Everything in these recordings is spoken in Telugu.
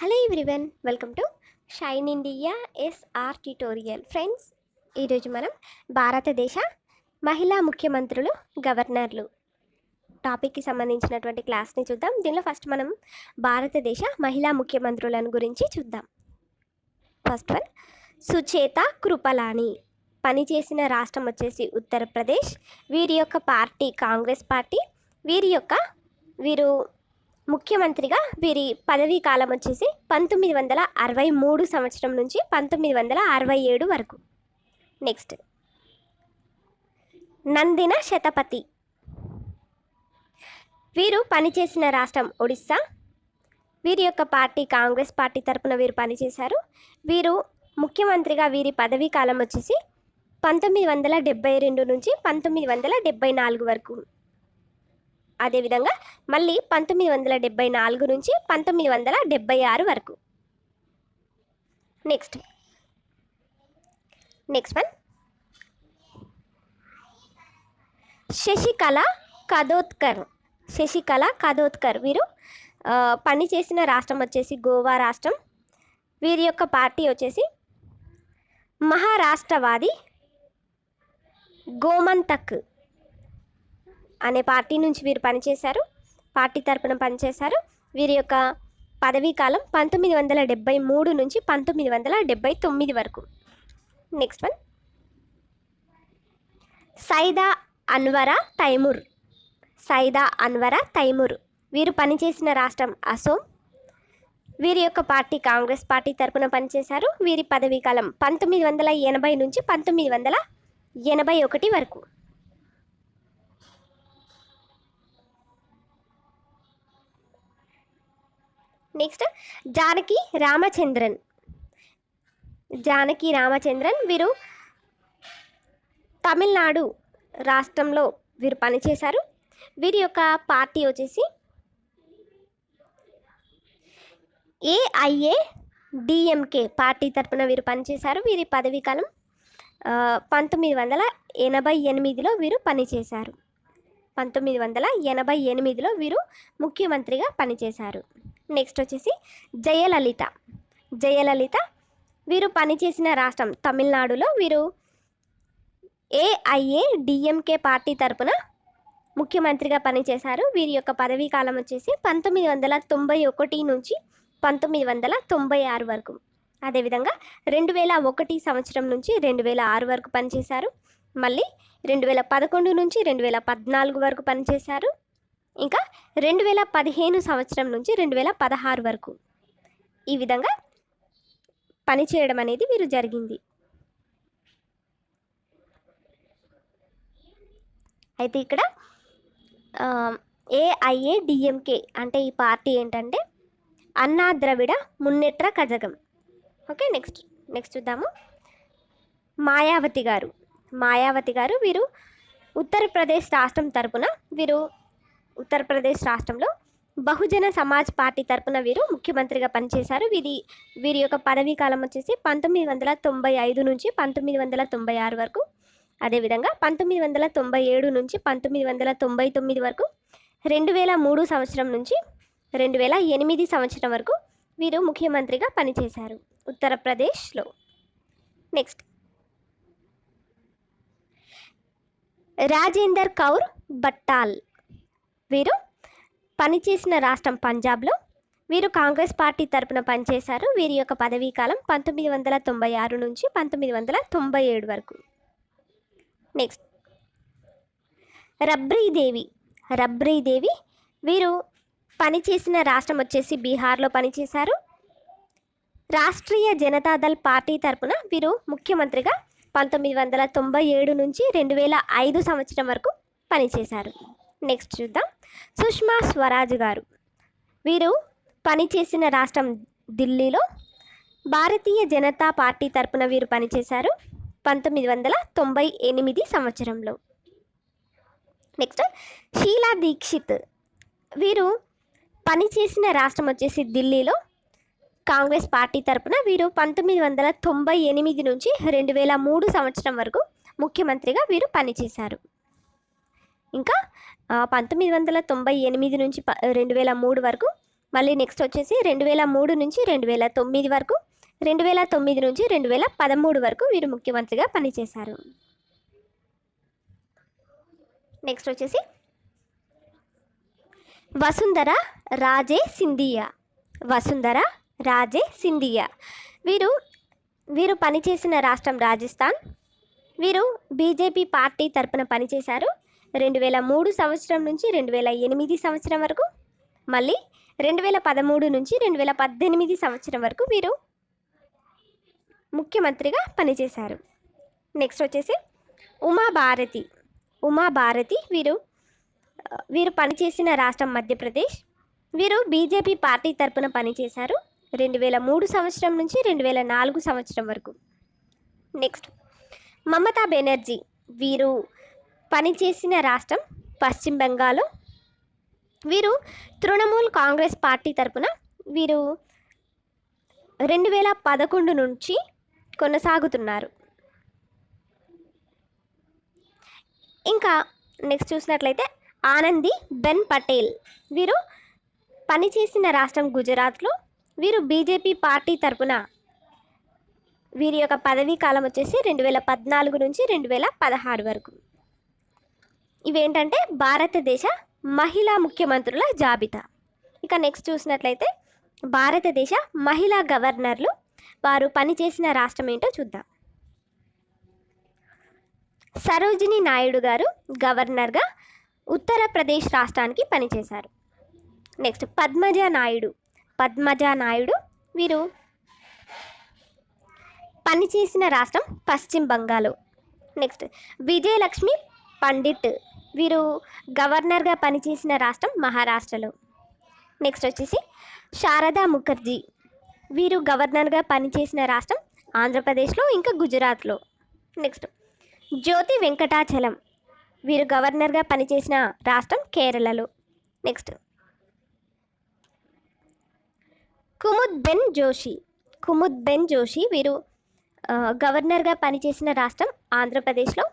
Hello everyone welcome to shine India S R tutorial friends ఈరోజు మనం భారతదేశ మహిళా ముఖ్యమంత్రులు గవర్నర్లు టాపిక్కి సంబంధించినటువంటి క్లాస్ని చూద్దాం. దీనిలో ఫస్ట్ మనం భారతదేశ మహిళా ముఖ్యమంత్రులను గురించి చూద్దాం. First one Sucheta Kripalani. పనిచేసిన రాష్ట్రం వచ్చేసి ఉత్తరప్రదేశ్. వీరి యొక్క పార్టీ కాంగ్రెస్ పార్టీ. వీరి యొక్క వీరు ముఖ్యమంత్రిగా వీరి పదవీ కాలం వచ్చేసి పంతొమ్మిది వందల అరవై మూడు సంవత్సరం నుంచి పంతొమ్మిది వందల అరవై ఏడు వరకు. నెక్స్ట్ నందిన శతపతి. వీరు పనిచేసిన రాష్ట్రం ఒడిస్సా. వీరి యొక్క పార్టీ కాంగ్రెస్ పార్టీ తరపున వీరు పనిచేశారు. వీరు ముఖ్యమంత్రిగా వీరి పదవీ కాలం వచ్చేసి పంతొమ్మిది వందల డెబ్బై రెండు నుంచి పంతొమ్మిది వందల డెబ్బై నాలుగు వరకు. అదేవిధంగా మళ్ళీ పంతొమ్మిది వందల డెబ్బై నాలుగు నుంచి పంతొమ్మిది వందల డెబ్బై ఆరు వరకు. Next next one Shashikala Kakodkar. Shashikala Kakodkar. వీరు పనిచేసిన రాష్ట్రం వచ్చేసి గోవా రాష్ట్రం. వీరి యొక్క పార్టీ వచ్చేసి మహారాష్ట్రవాది గోమంతక్. అనే పార్టీ నుంచి వీరు పనిచేశారు. పార్టీ తరపున పనిచేశారు. వీరి యొక్క పదవీ కాలం పంతొమ్మిది వందల డెబ్బై మూడు నుంచి పంతొమ్మిది వందల డెబ్బై తొమ్మిది వరకు. Next one Syeda Anwara Taimur. Saida Anwara Taimur. వీరు పనిచేసిన రాష్ట్రం అసోం. వీరి యొక్క పార్టీ కాంగ్రెస్ పార్టీ తరపున పనిచేశారు. వీరి పదవీ కాలం పంతొమ్మిది వందల ఎనభై నుంచి పంతొమ్మిది వందల ఎనభై ఒకటి వరకు. నెక్స్ట్ జానకి రామచంద్రన్ జానకి రామచంద్రన్ వీరు తమిళనాడు రాష్ట్రంలో వీరు పనిచేశారు. వీరి యొక్క పార్టీ వచ్చేసి ఏఐఏ డిఎంకే పార్టీ తరపున వీరు పనిచేశారు. వీరి పదవీ కాలం పంతొమ్మిది వందల ఎనభై ఎనిమిదిలో వీరు పనిచేశారు. పంతొమ్మిది వందల ఎనభై ఎనిమిదిలో వీరు ముఖ్యమంత్రిగా పనిచేశారు. నెక్స్ట్ వచ్చేసి జయలలిత. జయలలిత వీరు పనిచేసిన రాష్ట్రం తమిళనాడులో వీరు ఏఐఏ డిఎంకే పార్టీ తరపున ముఖ్యమంత్రిగా పనిచేశారు. వీరి యొక్క పదవీ కాలం వచ్చేసి పంతొమ్మిది వందల తొంభై ఒకటి నుంచి పంతొమ్మిది వందల తొంభై ఆరు వరకు. అదేవిధంగా రెండు వేల ఒకటి సంవత్సరం నుంచి రెండు వేల ఆరు వరకు పనిచేశారు. మళ్ళీ రెండు వేల పదకొండు నుంచి రెండు వేల పద్నాలుగు వరకు పనిచేశారు. ఇంకా రెండు వేల పదిహేను సంవత్సరం నుంచి రెండు వేల పదహారు వరకు ఈ విధంగా పనిచేయడం అనేది వీరు జరిగింది. అయితే ఇక్కడ ఏఐఏ డిఎంకే అంటే ఈ పార్టీ ఏంటంటే Anna Dravida Munnetra Kazhagam. Okay next next చూద్దాము. మాయావతి గారు. మాయావతి గారు వీరు ఉత్తరప్రదేశ్ రాష్ట్రం తరపున వీరు ఉత్తరప్రదేశ్ రాష్ట్రంలో బహుజన సమాజ్ పార్టీ తరపున వీరు ముఖ్యమంత్రిగా పనిచేశారు. వీరి వీరి యొక్క పదవీ కాలం వచ్చేసి పంతొమ్మిది వందల తొంభై ఐదు నుంచి పంతొమ్మిది వందల తొంభై ఆరు వరకు. అదేవిధంగా పంతొమ్మిది వందల తొంభై ఏడు నుంచి పంతొమ్మిది వందల తొంభై తొమ్మిది వరకు రెండు వేల మూడు సంవత్సరం నుంచి రెండు వేల ఎనిమిది సంవత్సరం వరకు వీరు ముఖ్యమంత్రిగా పనిచేశారు ఉత్తరప్రదేశ్లో. నెక్స్ట్. రాజేందర్ కౌర్ బట్టాల్. వీరు పనిచేసిన రాష్ట్రం పంజాబ్లో. వీరు కాంగ్రెస్ పార్టీ తరపున పనిచేశారు. వీరి యొక్క పదవీ కాలం పంతొమ్మిది వందల తొంభై ఆరు నుంచి పంతొమ్మిది వందల తొంభై ఏడు వరకు. నెక్స్ట్ రబ్రీదేవి రబ్రీదేవి వీరు పనిచేసిన రాష్ట్రం వచ్చేసి బీహార్లో పనిచేశారు. రాష్ట్రీయ జనతాదళ్ పార్టీ తరపున వీరు ముఖ్యమంత్రిగా పంతొమ్మిది వందల తొంభై ఏడు నుంచి రెండు వేల ఐదు సంవత్సరం వరకు పనిచేశారు. నెక్స్ట్ చూద్దాం. సుష్మా స్వరాజ్ గారు. వీరు పనిచేసిన రాష్ట్రం ఢిల్లీలో భారతీయ జనతా పార్టీ తరపున వీరు పనిచేశారు పంతొమ్మిది వందల తొంభై ఎనిమిది సంవత్సరంలో. నెక్స్ట్ షీలా దీక్షిత్. వీరు పనిచేసిన రాష్ట్రం వచ్చేసి ఢిల్లీలో కాంగ్రెస్ పార్టీ తరపున వీరు పంతొమ్మిది వందల తొంభై ఎనిమిది నుంచి రెండు వేల మూడు సంవత్సరం వరకు ముఖ్యమంత్రిగా వీరు పనిచేశారు. ఇంకా పంతొమ్మిది వందల తొంభై ఎనిమిది నుంచి ప రెండు వేల మూడు వరకు మళ్ళీ నెక్స్ట్ వచ్చేసి రెండు వేల మూడు నుంచి రెండు వేల తొమ్మిది వరకు రెండు వేల తొమ్మిది నుంచి రెండు వేల పదమూడు వరకు వీరు ముఖ్యమంత్రిగా పనిచేశారు. నెక్స్ట్ వచ్చేసి వసుంధర రాజే సింధియా. వసుంధర రాజే సింధియా. వీరు వీరు పనిచేసిన రాష్ట్రం రాజస్థాన్. వీరు బీజేపీ పార్టీ తరపున పనిచేశారు. రెండు వేల మూడు సంవత్సరం నుంచి రెండు వేల ఎనిమిది సంవత్సరం వరకు మళ్ళీ రెండు వేల పదమూడు నుంచి రెండు వేల పద్దెనిమిది సంవత్సరం వరకు వీరు ముఖ్యమంత్రిగా పనిచేశారు. నెక్స్ట్ వచ్చేసి ఉమాభారతి. ఉమాభారతి వీరు వీరు పనిచేసిన రాష్ట్రం మధ్యప్రదేశ్. వీరు బీజేపీ పార్టీ తరపున పనిచేశారు. రెండు వేల మూడు సంవత్సరం నుంచి రెండు వేల నాలుగు సంవత్సరం వరకు. నెక్స్ట్ మమతా బెనర్జీ వీరు పనిచేసిన రాష్ట్రం పశ్చిమ బెంగాల్. వీరు తృణమూల్ కాంగ్రెస్ పార్టీ తరపున వీరు రెండు వేల పదకొండు నుంచి కొనసాగుతున్నారు. ఇంకా నెక్స్ట్ చూసినట్లయితే ఆనంది బెన్ పటేల్. వీరు పనిచేసిన రాష్ట్రం గుజరాత్లో వీరు బీజేపీ పార్టీ తరపున వీరి యొక్క పదవీ కాలం వచ్చేసి రెండు వేల పద్నాలుగు నుంచి రెండు వేల పదహారు వరకు. ఇవేంటంటే భారతదేశ మహిళా ముఖ్యమంత్రుల జాబితా. ఇక నెక్స్ట్ చూసినట్లయితే భారతదేశ మహిళా గవర్నర్లు వారు పనిచేసిన రాష్ట్రం ఏంటో చూద్దాం. సరోజిని నాయుడు గారు గవర్నర్గా ఉత్తరప్రదేశ్ రాష్ట్రానికి పనిచేశారు. నెక్స్ట్ పద్మజ నాయుడు పద్మజ నాయుడు వీరు పనిచేసిన రాష్ట్రం పశ్చిమ బెంగాల్ నెక్స్ట్ విజయలక్ష్మి పండిట్ వీరు గవర్నర్గా పనిచేసిన రాష్ట్రం మహారాష్ట్రలో. నెక్స్ట్ వచ్చేసి శారదా ముఖర్జీ. వీరు గవర్నర్గా పనిచేసిన రాష్ట్రం ఆంధ్రప్రదేశ్లో ఇంకా గుజరాత్లో. నెక్స్ట్ జ్యోతి వెంకటాచలం. వీరు గవర్నర్గా పనిచేసిన రాష్ట్రం కేరళలో. నెక్స్ట్ కుముద్ బెన్ జోషి. కుముద్ బెన్ జోషి వీరు గవర్నర్గా పనిచేసిన రాష్ట్రం ఆంధ్రప్రదేశ్లో.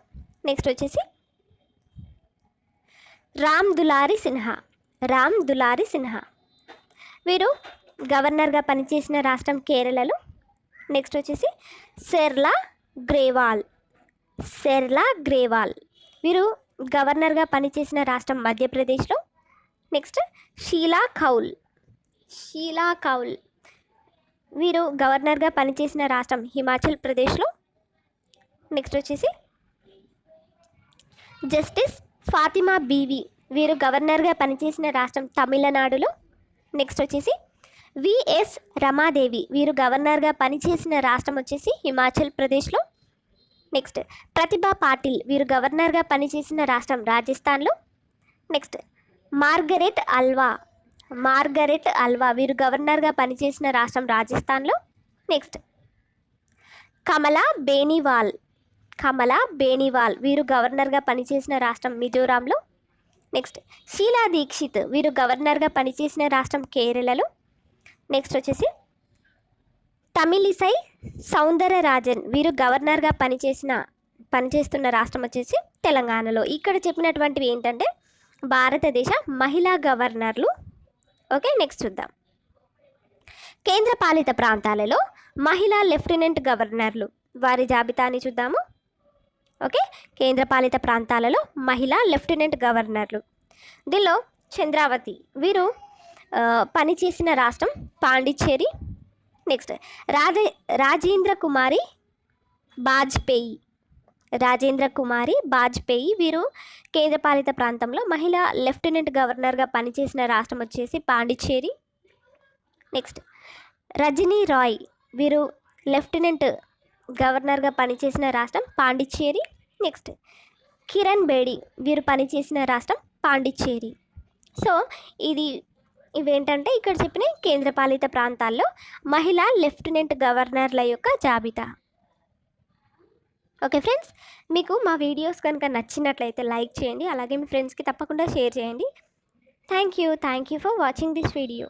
నెక్స్ట్ వచ్చేసి రామ్ దులారి సిన్హా. రామ్ దులారి సిన్హా. వీరు గవర్నర్గా పనిచేసిన రాష్ట్రం కేరళలో. నెక్స్ట్ వచ్చేసి సెర్లా గ్రేవాల్. సెర్లా గ్రేవాల్. వీరు గవర్నర్గా పనిచేసిన రాష్ట్రం మధ్యప్రదేశ్లో. నెక్స్ట్ షీలా కౌల్. షీలా కౌల్ వీరు గవర్నర్గా పనిచేసిన రాష్ట్రం హిమాచల్ ప్రదేశ్లో. నెక్స్ట్ వచ్చేసి జస్టిస్ ఫాతిమా బీవి. వీరు గవర్నర్గా పనిచేసిన రాష్ట్రం తమిళనాడులో. నెక్స్ట్ వచ్చేసి విఎస్ రమాదేవి. వీరు గవర్నర్గా పనిచేసిన రాష్ట్రం వచ్చేసి హిమాచల్ ప్రదేశ్లో. నెక్స్ట్ ప్రతిభా పాటిల్. వీరు గవర్నర్గా పనిచేసిన రాష్ట్రం రాజస్థాన్లో. నెక్స్ట్ మార్గరెట్ అల్వా. మార్గరెట్ అల్వా. వీరు గవర్నర్గా పనిచేసిన రాష్ట్రం రాజస్థాన్లో. నెక్స్ట్. కమలా బేనివాల్. కమలా బేనివాల్. వీరు గవర్నర్గా పనిచేసిన రాష్ట్రం మిజోరాంలో. నెక్స్ట్. షీలా దీక్షిత్. వీరు గవర్నర్గా పనిచేసిన రాష్ట్రం కేరళలో. నెక్స్ట్ వచ్చేసి. తమిళిసై సౌందరరాజన్. వీరు గవర్నర్గా పనిచేసిన పనిచేస్తున్న రాష్ట్రం వచ్చేసి తెలంగాణలో. ఇక్కడ చెప్పినటువంటివి ఏంటంటే భారతదేశ మహిళా గవర్నర్లు ఓకే నెక్స్ట్ చూద్దాం. కేంద్ర పాలిత ప్రాంతాలలో మహిళా లెఫ్టినెంట్ గవర్నర్లు వారి జాబితాని చూద్దాము. ఓకే కేంద్ర పాలిత ప్రాంతాలలో మహిళా లెఫ్టినెంట్ గవర్నర్లు. దీనిలో చంద్రావతి వీరు పనిచేసిన రాష్ట్రం పాండిచ్చేరి. నెక్స్ట్ రాజ రాజేంద్ర కుమారి బాజ్పేయి. రాజేంద్ర కుమారి బాజ్పేయి వీరు కేంద్రపాలిత ప్రాంతంలో మహిళా లెఫ్టినెంట్ గవర్నర్గా పనిచేసిన రాష్ట్రం వచ్చేసి పాండిచ్చేరి. నెక్స్ట్ రజనీ రాయ్ వీరు లెఫ్టినెంట్ గవర్నర్గా పనిచేసిన రాష్ట్రం పాండిచ్చేరి. నెక్స్ట్ కిరణ్ బేడి వీరు పనిచేసిన రాష్ట్రం పాండిచ్చేరి. సో ఇది ఇవేంటంటే ఇక్కడ చెప్పిన కేంద్రపాలిత ప్రాంతాల్లో మహిళా లెఫ్టినెంట్ గవర్నర్ల యొక్క జాబితా. ఓకే ఫ్రెండ్స్ మీకు మా వీడియోస్ కనుక నచ్చినట్లయితే లైక్ చేయండి అలాగే మీ ఫ్రెండ్స్కి తప్పకుండా షేర్ చేయండి. Thank you thank you for watching this video.